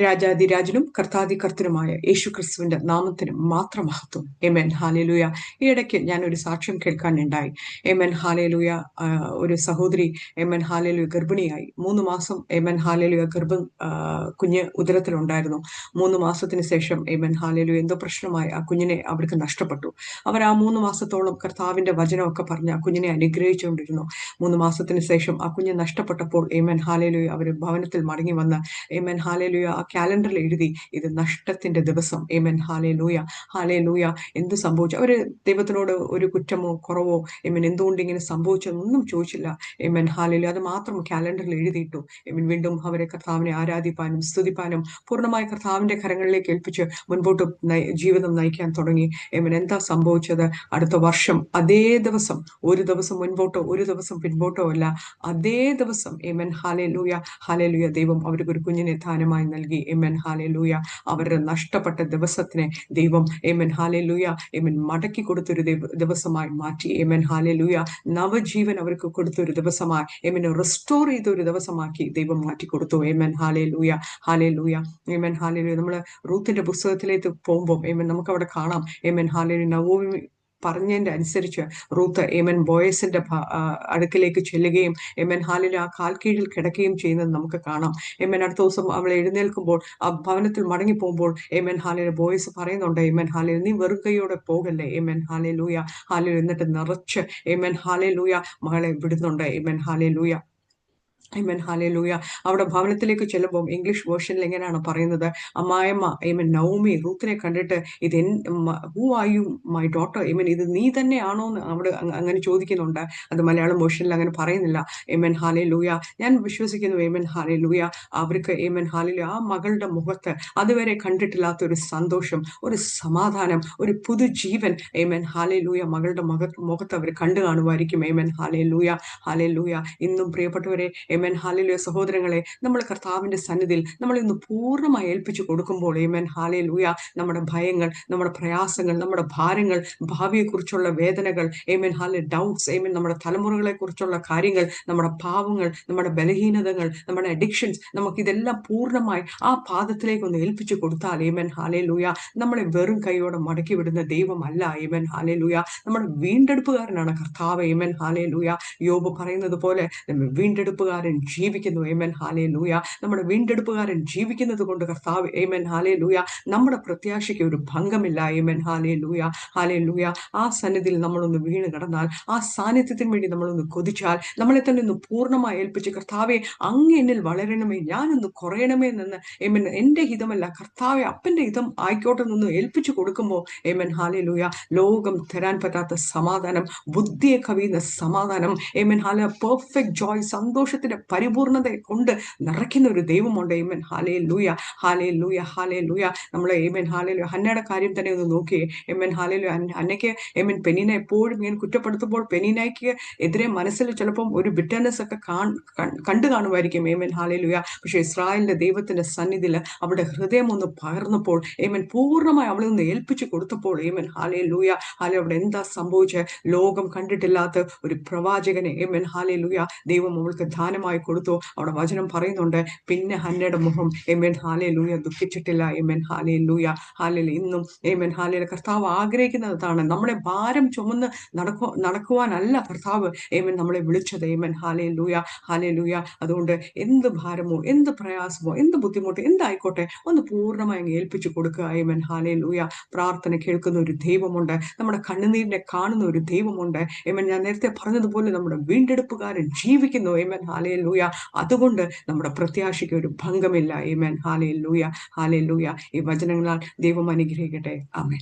രാജാതിരാജനും കർത്താതികർത്തനുമായ യേശു ക്രിസ്തുവിന്റെ നാമത്തിന് മാത്രം മഹത്വം. എമൻ ഹാലേലൂയ ഈ ഇടയ്ക്ക് ഞാൻ ഒരു സാക്ഷ്യം കേൾക്കാനുണ്ടായി. എമൻ എൻ ആ, ഒരു സഹോദരി എമൻ ഹാലേലുയ ഗർഭിണിയായി. മൂന്ന് മാസം എമൻ ഹാലേലുയ ഗർഭം കുഞ്ഞ് ഉദരത്തിലുണ്ടായിരുന്നു. മൂന്ന് മാസത്തിന് ശേഷം എമൻ ഹാലേലു എന്തോ പ്രശ്നമായി ആ കുഞ്ഞിനെ അവർക്ക് നഷ്ടപ്പെട്ടു. അവർ ആ മൂന്ന് മാസത്തോളം കർത്താവിന്റെ വചനമൊക്കെ പറഞ്ഞ് ആ കുഞ്ഞിനെ അനുഗ്രഹിച്ചുകൊണ്ടിരുന്നു. മൂന്ന് മാസത്തിന് ശേഷം ആ കുഞ്ഞ് നഷ്ടപ്പെട്ടപ്പോൾ എമൻ ഹാലേലു അവർ ഭവനത്തിൽ മടങ്ങി വന്ന് ഏമൻ ഹാലേലൂയ കാലണ്ടറിൽ എഴുതി ഇത് നഷ്ടത്തിന്റെ ദിവസം. എമൻ ഹാലേ ലൂയ ഹാലേ ലൂയ എന്ത് സംഭവിച്ചു? അവർ ദൈവത്തിനോട് ഒരു കുറ്റമോ കുറവോ എമൻ എന്തുകൊണ്ട് ഇങ്ങനെ സംഭവിച്ചതൊന്നും ചോദിച്ചില്ല. എമൻ ഹാലേ ലൂയ അത് മാത്രം കാലണ്ടറിൽ എഴുതിയിട്ടു. എമൻ വീണ്ടും അവരെ കർത്താവിനെ ആരാധിപ്പാനും സ്തുതിപ്പാനും പൂർണമായ കർത്താവിന്റെ കരങ്ങളിലേക്ക് ഏൽപ്പിച്ച് മുൻപോട്ട് ജീവിതം നയിക്കാൻ തുടങ്ങി. എമൻ എന്താ സംഭവിച്ചത്? അടുത്ത വർഷം അതേ ദിവസം ഒരു ദിവസം മുൻപോട്ടോ ഒരു ദിവസം പിൻപോട്ടോ അല്ല അതേ ദിവസം. എമൻ ഹാലേ ലൂയ ഹാലേ ലൂയ ദൈവം അവർക്ക് ഒരു കുഞ്ഞിനെ ദാനമായി നൽകി. എമൻ ഹാലേലൂയ അവരുടെ നഷ്ടപ്പെട്ട ദിവസത്തിനെ ദൈവം എമൻ ഹാലേലൂയ എമൻ മടക്കി കൊടുത്തൊരു ദിവ- ദിവസമായി മാറ്റി. എമൻ ഹാലേലൂയ നവജീവൻ അവർക്ക് കൊടുത്തൊരു ദിവസമായി. എമൻ റിസ്റ്റോർ ചെയ്ത ഒരു ദിവസമാക്കി ദൈവം മാറ്റി കൊടുത്തു. Amen hallelujah hallelujah amen hallelujah നമ്മൾ റൂത്തിന്റെ പുസ്തകത്തിലേക്ക് പോകുമ്പോൾ എമൻ നമുക്ക് അവിടെ കാണാം. എമൻ ഹാലേലൂയ നവോമി പറഞ്ഞതിന്റെ അനുസരിച്ച് റൂത്ത് എമൻ ബോയസിന്റെ അടുക്കിലേക്ക് ചെല്ലുകയും എമൻ ഹാലിൽ ആ കാൽ കീഴിൽ കിടക്കുകയും ചെയ്യുന്നത് നമുക്ക് കാണാം. എമൻ അടുത്ത ദിവസം അവൾ എഴുന്നേൽക്കുമ്പോൾ ആ ഭവനത്തിൽ മടങ്ങി പോകുമ്പോൾ എമൻ ഹാലിലെ ബോയ്സ് പറയുന്നുണ്ട് എമൻ ഹാലിൽ നീ വെറുകയോടെ പോകല്ലേ? എമൻ ഹാലെ ലൂയ ഹാലിൽ എന്നിട്ട് നിറച്ച് എമൻ ഹാലെ ലൂയ മകളെ വിടുന്നുണ്ട്. എമൻ ഹാലെ ലൂയ ഐമൻ ഹാലേലൂയ അവിടെ ഭവനത്തിലേക്ക് ചെല്ലുമ്പോൾ ഇംഗ്ലീഷ് വേർഷനിൽ എങ്ങനെയാണ് പറയുന്നത്? അമ്മായമ്മ ഐമൻ നൗമി റൂത്തിനെ കണ്ടിട്ട് ഇത് who are you my daughter Ayman ഇത് നീ തന്നെയാണോ എന്ന് അവിടെ അങ്ങനെ ചോദിക്കുന്നുണ്ട്. അത് മലയാളം വേർഷനിൽ അങ്ങനെ പറയുന്നില്ല. എമൻ ഹാലേലൂയ ഞാൻ വിശ്വസിക്കുന്നു. എമൻ ഹാലേലൂയ അവർക്ക് എമൻ ഹാലിലൂയ ആ മകളുടെ മുഖത്ത് അതുവരെ കണ്ടിട്ടില്ലാത്ത ഒരു സന്തോഷം ഒരു സമാധാനം ഒരു പുതുജീവൻ. ഏമൻ ഹാലേലൂയ മകളുടെ മുഖത്ത് മുഖത്ത് അവർ കണ്ടു കാണുമായിരിക്കും. ഏമൻ ഹാലേലൂയ ഹാലേലൂയ ഇന്നും പ്രിയപ്പെട്ടവരെ ഏമൻ ഹാലിലെ സഹോദരങ്ങളെ നമ്മൾ കർത്താവിന്റെ സന്നിധിയിൽ നമ്മൾ ഇന്ന് പൂർണമായി ഏൽപ്പിച്ചു കൊടുക്കുമ്പോൾ ഏമൻ ഉയ നമ്മുടെ ഭയങ്ങൾ നമ്മുടെ പ്രയാസങ്ങൾ നമ്മുടെ ഭാരങ്ങൾ ഭാവിയെക്കുറിച്ചുള്ള വേദനകൾ ഏമൻ ഹാലെ ഡൗട്ട്സ് ഏമൻ നമ്മുടെ തലമുറകളെ കുറിച്ചുള്ള കാര്യങ്ങൾ നമ്മുടെ പാവങ്ങൾ നമ്മുടെ ബലഹീനതകൾ നമ്മുടെ അഡിക്ഷൻസ് നമുക്ക് ഇതെല്ലാം പൂർണമായി ആ പാദത്തിലേക്ക് ഒന്ന് ഏൽപ്പിച്ചു കൊടുത്താൽ ഏമൻ ഹാലേലൂയ നമ്മളെ വെറും കൈയോടെ മടക്കി വിടുന്ന ദൈവമല്ല ഏമൻ ഹാലേലൂയ നമ്മുടെ വീണ്ടെടുപ്പുകാരനാണ് കർത്താവ് ഏമൻ ഹാലേലൂയ യോബ് പറയുന്നത് പോലെ നമ്മെ ജീവിക്കുന്നു. ഏമൻ ഹാലേലൂയ നമ്മുടെ വീണ്ടെടുപ്പുകാരൻ ജീവിക്കുന്നത് കൊണ്ട് കർത്താവ് ഏമൻ ഹാലേലൂയ നമ്മുടെ പ്രത്യാശയ്ക്ക് ഒരു ഭംഗമില്ല. ഏമൻ ഹാലേ ലൂയ ആ സന്നിധിയിൽ നമ്മളൊന്ന് വീണ് കടന്നാൽ ആ സാന്നിധ്യത്തിന് വേണ്ടി നമ്മളൊന്ന് കൊതിച്ചാൽ നമ്മളെ തന്നെ ഒന്ന് പൂർണമായി ഏൽപ്പിച്ച് കർത്താവെ അങ്ങ് എന്നിൽ വളരണമേ ഞാനൊന്ന് കുറയണമേ എന്ന് ഏമൻ എന്റെ ഹിതമല്ല കർത്താവെ അപ്പന്റെ ഹിതം ആയിക്കോട്ടെ നിന്ന് ഏൽപ്പിച്ചു കൊടുക്കുമ്പോൾ ഏമൻ ഹാലേലൂയ ലോകം തരാൻ പറ്റാത്ത സമാധാനം ബുദ്ധിയെ കവിയുന്ന സമാധാനം ഏമൻ ഹാല പെർഫെക്റ്റ് ജോയ് സന്തോഷത്തിന്റെ പരിപൂർണതയെ കൊണ്ട് നിറയ്ക്കുന്ന ഒരു ദൈവമുണ്ട്. ഏമൻ ഹാലേ ലൂയ ഹാലേ ലൂയ ഹാലേ ലൂയ നമ്മൾ ഏമൻ ഹാലേ ലൂയ ഹന്നയുടെ കാര്യം തന്നെ ഒന്ന് നോക്കിയേ. എമ്മൻ ഹാലേ അന്നയ്ക്ക് എമ്മൻ പെനീന എപ്പോഴും ഇങ്ങനെ കുറ്റപ്പെടുത്തുമ്പോൾ പെനീനയ്ക്ക് എതിരെ മനസ്സിൽ ചിലപ്പം ഒരു ബിറ്റനസ് ഒക്കെ കണ്ടു കാണുമായിരിക്കും. ഏമൻ ഹാലേ ലൂയ പക്ഷെ ഇസ്രായേലിന്റെ ദൈവത്തിന്റെ സന്നിധിയിൽ അവിടെ ഹൃദയം ഒന്ന് പകർന്നപ്പോൾ ഏമൻ പൂർണമായി അവളിൽ നിന്ന് ഏൽപ്പിച്ചു കൊടുത്തപ്പോൾ ഏമൻ ഹാലേ ലൂയ ഹാലെ അവിടെ എന്താ സംഭവിച്ചത് ലോകം കണ്ടിട്ടില്ലാത്ത ഒരു പ്രവാചകനെ ഏമൻ ഹാലേ ലൂയ ദൈവം അവൾക്ക് ദാനമായി കൊടുത്തു. അവിടെ വചനം പറയുന്നുണ്ട് പിന്നെ ഹന്നയുടെ മുഖം എമേൻ ഹാലേ ലൂയ ദുഃഖിച്ചിട്ടില്ല ഏമൻ ഹാലേ ലൂയ ഹാലയിൽ ഇന്നും ഏമൻ ഹാലയിൽ കർത്താവ് ആഗ്രഹിക്കുന്നതാണ്. നമ്മളെ ഭാരം ചുമന്ന് നടക്കു നടക്കുവാനല്ല കർത്താവ് ഏമൻ നമ്മളെ വിളിച്ചത് ഏമൻ ഹാലേ ലൂയ ഹാലേ ലൂയ അതുകൊണ്ട് എന്ത് ഭാരമോ എന്ത് പ്രയാസമോ എന്ത് ബുദ്ധിമുട്ടോ എന്തായിക്കോട്ടെ ഒന്ന് പൂർണമായി ഏൽപ്പിച്ചു കൊടുക്കുക ഏമൻ ഹാലേ ലൂയ പ്രാർത്ഥന കേൾക്കുന്ന ഒരു ദൈവമുണ്ട് നമ്മുടെ കണ്ണുനീരിനെ കാണുന്ന ഒരു ദൈവമുണ്ട്. ഏമൻ ഞാൻ നേരത്തെ പറഞ്ഞതുപോലെ നമ്മുടെ വീണ്ടെടുപ്പുകാരൻ ജീവിക്കുന്നു ഏമൻ ഹാലേ ലൂയ അതുകൊണ്ട് നമ്മുടെ പ്രത്യാശയ്ക്ക് ഒരു ഭംഗമില്ല. ഏമൻ ഹാലേ ലൂയ ഹാലേ ലൂയ ഈ വചനങ്ങളാൽ ദൈവം അനുഗ്രഹിക്കട്ടെ. ആമേൻ